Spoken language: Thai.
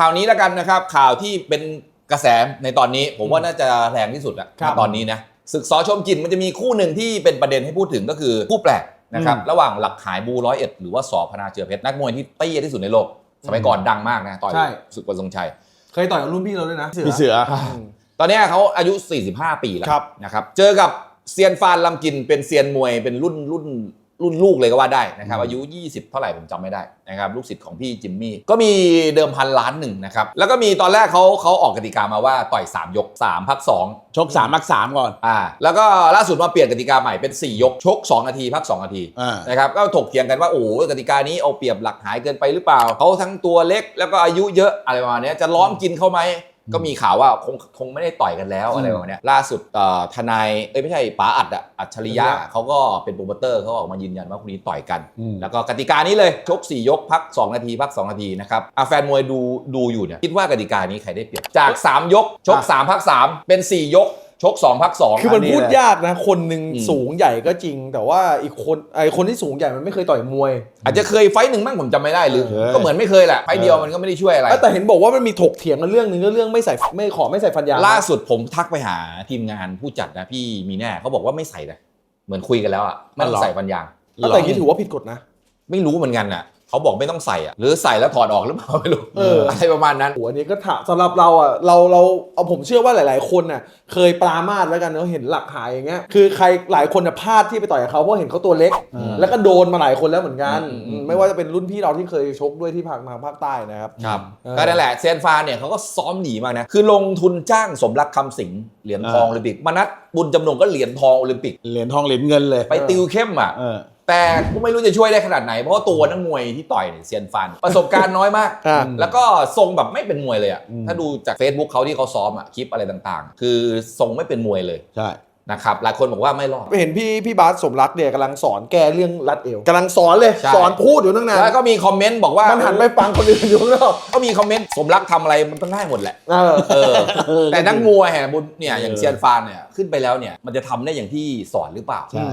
ข่าวนี้แล้วกันนะครับข่าวที่เป็นกระแสในตอนนี้ ผมว่าน่าจะแรงที่สุดอะครับ ณตอนนี้นะศึกสอชมกลิ่นมันจะมีคู่หนึ่งที่เป็นประเด็นให้พูดถึงก็คือคู่แปลกนะครับอืมระหว่างหลักขายบูร้อยเอ็ดหรือว่าสอพนาเจือเพชรนักมวยที่เตี้ยที่สุดในโลก สมัยก่อนดังมากนะต่อยใช่ศึกวันทรงชัย เคยต่อยกับรุ่นพี่เราด้วยนะพี่เสือ ม ตอนเนี้ยเขาอายุ 45 ปีแล้วครับ นะครับ เจอกับเซียนฟานลำกินเป็นเซียนมวยเป็นรุ่นรุ่น รุ่นลูกเลยก็ว่าได้นะครับอายุ 20 เท่าไหร่ผมจำไม่ได้นะครับลูกศิษย์ของพี่จิมมี่ก็มีเดิมพันล้านหนึ่งนะครับแล้วก็มีตอนแรกเขาเขาออกกติกามาว่าต่อย 3 ยก 3 พัก 2 ชกสามมักสามก่อนอ่าแล้วก็ล่าสุดมาเปลี่ยนกติกาใหม่เป็น 4 ยกชก 2 นาที พัก 2 นาทีอ่า นะครับก็ถกเถียงกันว่าโอ้โหกติกานี้เอาเปรียบหลักหายเกินไปหรือเปล่าเขาทั้งตัวเล็กแล้วก็อายุเยอะอะไรประมาณเนี้ยจะล้อมกินเขาไหม ก็มีข่าวว่าคงคงไม่ได้ต่อยกันแล้วอะไรประมาณเนี้ยล่าสุดเอ่อทนายเอ้ยไม่ใช่ป๋าอัดอะอัจฉริยะอัจฉริยะเขาก็เป็นโปรโมเตอร์เขาออกมายืนยันว่าคู่นี้ต่อยกันอืมแล้วก็กติกานี้เลยชก4ยกพัก 2 นาทีพัก 2 นาทีนะครับอะแฟนมวยดูดูอยู่เนี่ยคิดว่ากติกานี้ใครได้เปรียบจาก 3 ยกชก3พัก3เป็น 4 ยก ชก2พัก2คือมันพูดยากนะ คนหนึ่งอืมสูงใหญ่ก็จริง แต่ว่าอีกคนไอคนที่สูงใหญ่มันไม่เคยต่อยมวย อาจจะเคยไฟต์หนึ่งบ้างผมจำไม่ได้หรือเออก็เหมือนไม่เคยแหละไฟต์เดียวมันก็ไม่ได้ช่วยอะไร แต่เห็นบอกว่ามันมีถกเถียงกันเรื่องหนึงก็เรื่องไม่ใส่ไม่ขอไม่ใส่ฟันยางล่าสุดผมทักไปหาทีมงานผู้จัดนะพี่มีแน่เขาบอกว่าไม่ใส่นะเหมือนคุยกันแล้วอะไม่ต้องใส่ฟันยางแต่อย่างนี้ถือว่าผิดกฎนะ ไม่รู้เหมือนกันอะ เขาบอกไม่ต้องใส่อะหรือใส่แล้วถอดออกหรือเปล่าไม่รู้เออออะไรประมาณนั้น โอ้อันนี้ก็ถามสำหรับเราอะเราเราเอาผมเชื่อว่าหลาย ๆ คนน่ะเคยปรามาสแล้วกันเนาะเห็นหลักหายอย่างเงี้ยคือใครหลายคนน่ะพลาดที่ไปต่อยกับเขาเพราะเห็นเขาตัวเล็ก อืม แล้วก็โดนมาหลายคนแล้วเหมือนกันอืมอืมอืมไม่ว่าจะเป็นรุ่นพี่เราที่เคยชกด้วยที่ภาคทางภาคใต้นะครับ ครับเออ ก็นั่นแหละเซยนฟานเนี่ยเขาก็ซ้อมหนีมากนะ คือลงทุนจ้างสมรักคำสิงห์เหรียญทองอ่าโอลิมปิกมานัดบุญจำนงก็เหรียญทองโอลิมปิก เหรียญทองเหรียญเงินเลยไปติวเข้มอะ เออ แต่ก็ไม่รู้จะช่วยได้ขนาดไหน เพราะว่าตัวนักมวยที่ต่อยเนี่ยเซียนฟานประสบการณ์น้อยมากอ่าแล้วก็ทรงแบบไม่เป็นมวยเลยอะอืม ถ้าดูจาก Facebook เขาที่เขาซ้อมอะคลิปอะไรต่างๆ คือทรงไม่เป็นมวยเลยใช่ นะครับหลายคนบอกว่าไม่รอด เห็นพี่พี่บาสสมรักเนี่ยกำลังสอนแก้เรื่องรัดเอวกำลังสอนเลย ใช่ สอนพูดอยู่ตั้งนานแล้วก็มีคอมเมนต์บอกว่ามันหันไปฟังคนอื่นอยู่ข้างนอกก็มีคอมเมนต์สมรักทำอะไรมันต้องได้หมดแหละ เออ เออเออแต่นักมวยแห่บุญเนี่ยอย่างเออเซียนฟานเนี่ยขึ้นไปแล้วเนี่ยมันจะทำได้อย่างที่สอนหรือเปล่า ใช่